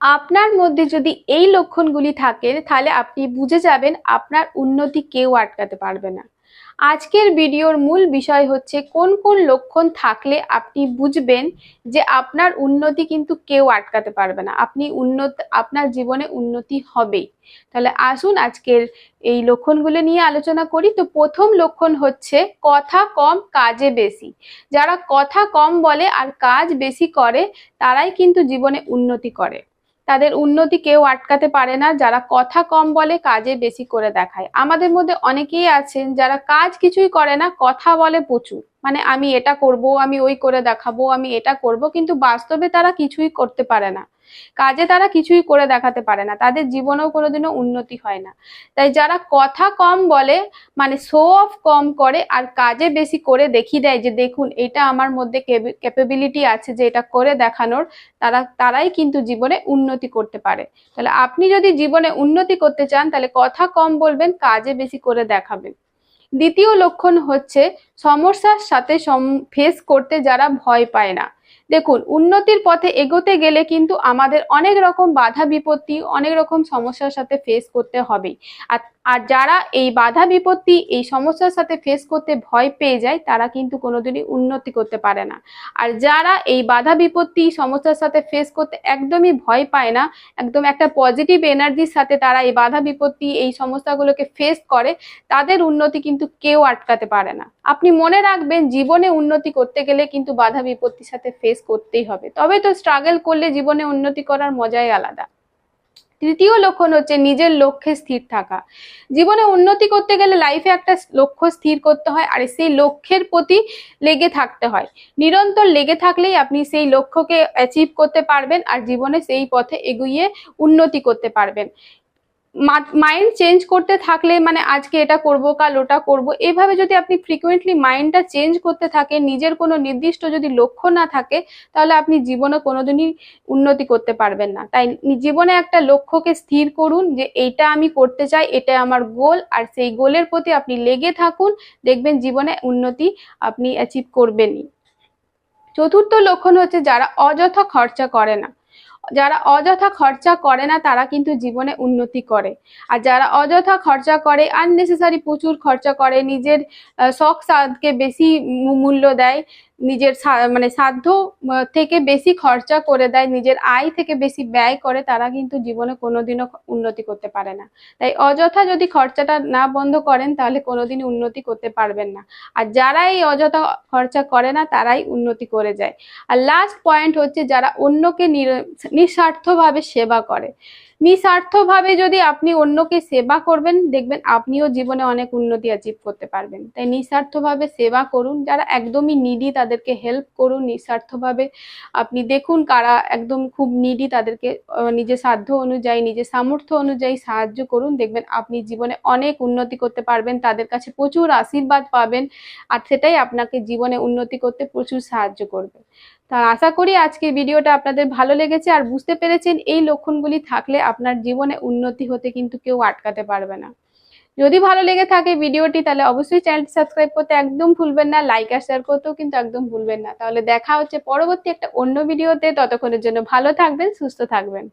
আপনার মধ্যে যদি এই লক্ষণগুলি থাকে, তাহলে আপনি বুঝে যাবেন আপনার উন্নতি কেউ আটকাতে পারবে না। আজকের ভিডিওর মূল বিষয় হচ্ছে কোন কোন লক্ষণ থাকলে আপনি বুঝবেন যে আপনার উন্নতি কিন্তু কেউ আটকাতে পারবে না। আপনি উন্নত, আপনার জীবনে উন্নতি হবেই। তাহলে আসুন আজকের এই লক্ষণগুলো নিয়ে আলোচনা করি। তো প্রথম লক্ষণ হচ্ছে কথা কম, কাজে বেশি। যারা কথা কম বলে আর কাজ বেশি করে, তারাই কিন্তু জীবনে উন্নতি করে। তাদের উন্নতি কেউ আটকাতে পারে না, যারা কথা কম বলে কাজে বেশি করে দেখায়। আমাদের মধ্যে অনেকেই আছেন যারা কাজ কিছুই করে না, কথা বলে প্রচুর। মানে আমি এটা করব, আমি ওই করে দেখাবো, আমি এটা করব, কিন্তু বাস্তবে তারা কিছুই করতে পারে না। কাজে তারা কিছুই করে দেখাতে পারে না। তাদের জীবনেও কোনোদিনও উন্নতি হয় না। তাই যারা কথা কম বলে মানে শো অফ কম করে আর কাজে বেশি করে দেখিয়ে দেয় যে, দেখুন, এটা আমার মধ্যে ক্যাপাবিলিটি আছে যে, এটা করে দেখানোর, তারা, তারাই কিন্তু জীবনে উন্নতি করতে পারে। তাহলে আপনি যদি জীবনে উন্নতি করতে চান, তাহলে কথা কম বলবেন, কাজে বেশি করে দেখাবেন। দ্বিতীয় লক্ষণ হচ্ছে সমস্যার সাথে ফেস করতে যারা ভয় পায় না। দেখুন, উন্নতির পথে এগোতে গেলে কিন্তু আমাদের অনেক রকম বাধা বিপত্তি, অনেক রকম সমস্যার সাথে ফেস করতে হবেই। আর আর যারা এই বাধা বিপত্তি, এই সমস্যার সাথে ফেস করতে ভয় পেয়ে যায়, তারা কিন্তু কোনোদিনই উন্নতি করতে পারে না। আর যারা এই বাধা বিপত্তি, সমস্যার সাথে ফেস করতে একদমই ভয় পায় না, একদম একটা পজিটিভ এনার্জির সাথে তারা এই বাধা বিপত্তি, এই সমস্যাগুলোকে ফেস করে, তাদের উন্নতি কিন্তু কেউ আটকাতে পারে না। আপনি মনে রাখবেন, জীবনে উন্নতি করতে গেলে কিন্তু বাধা বিপত্তির সাথে ফেস করতেই হবে। তবে তো স্ট্রাগল করলে জীবনে উন্নতি করার মজাই আলাদা। তৃতীয় লক্ষণ হচ্ছে নিজের লক্ষ্যে স্থির থাকা। জীবনে উন্নতি করতে গেলে লাইফে একটা লক্ষ্য স্থির করতে হয় আর সেই লক্ষ্যের প্রতি লেগে থাকতে হয়। নিরন্তর লেগে থাকলেই আপনি সেই লক্ষ্যকে অ্যাচিভ করতে পারবেন আর জীবনে সেই পথে এগিয়ে উন্নতি করতে পারবেন। মাইন্ড চেঞ্জ করতে থাকলে মানে আজকে এটা করব, কাল ওটা করব, এভাবে যদি আপনি ফ্রিকুয়েন্টলি মাইন্ডটা চেঞ্জ করতে থাকেন, নিজের কোনো নির্দিষ্ট যদি লক্ষ্য না থাকে, তাহলে আপনি জীবনে কোনোদিনই উন্নতি করতে পারবেন না। তাই জীবনে একটা লক্ষ্যকে স্থির করুন যে এইটা আমি করতে চাই, এটা আমার গোল আর সেই গোলের প্রতি আপনি লেগে থাকুন, দেখবেন জীবনে উন্নতি আপনি অ্যাচিভ করবেনই। চতুর্থ লক্ষণ হচ্ছে যারা অযথা খরচা করে না। যারা অযথা খরচা করে না, তারা কিন্তু জীবনে উন্নতি করে। আর যারা অযথা খরচা করে আননেসেসারি প্রচুর খরচা করে, নিজের শখ সাদকে বেশি মূল্য দেয় নিজের মানে সাধ্য থেকে বেশি খরচা করে দেয়, নিজের আয় থেকে বেশি ব্যয় করে, তারা কিন্তু জীবনে কোনোদিনও উন্নতি করতে পারে না। তাই অযথা যদি খরচাটা না বন্ধ করেন, তাহলে কোনোদিন উন্নতি করতে পারবেন না। আর যারা এই অযথা খরচা করে না, তারাই উন্নতি করে যায়। আর লাস্ট পয়েন্ট হচ্ছে, যারা অন্যকে নিঃস্বার্থভাবে সেবা করে। নিঃস্বার্থভাবে যদি আপনি অন্যকে সেবা করবেন, দেখবেন আপনিও জীবনে অনেক উন্নতি অ্যাচিভ করতে পারবেন। তাই নিঃস্বার্থভাবে সেবা করুন। যারা একদমই নিডি তাদেরকে হেল্প করুন। নিঃস্বার্থভাবে আপনি দেখুন কারা একদম খুব নিডি তাদেরকে নিজের সাধ্য অনুযায়ী, নিজের সামর্থ্য অনুযায়ী সাহায্য করুন। দেখবেন আপনি জীবনে অনেক উন্নতি করতে পারবেন, তাদের কাছে প্রচুর আশীর্বাদ পাবেন, আর সেটাই আপনাকে জীবনে উন্নতি করতে প্রচুর সাহায্য করবে। তা আশা করি আজকে ভিডিওটা আপনাদের ভালো লেগেছে। আর বুঝতে পেরেছেন এই লক্ষণগুলি থাকলে আপনার জীবনে উন্নতি হতে কিন্তু কেউ আটকাতে পারবে না। যদি ভালো লেগে থাকে ভিডিওটি, তাহলে অবশ্যই চ্যানেলটি সাবস্ক্রাইব করতে একদম ভুলবেন না, লাইক আর শেয়ার করতেও কিন্তু একদম ভুলবেন না। তাহলে দেখা হচ্ছে পরবর্তী একটা অন্য ভিডিওতে। ততক্ষণের জন্য ভালো থাকবেন, সুস্থ থাকবেন।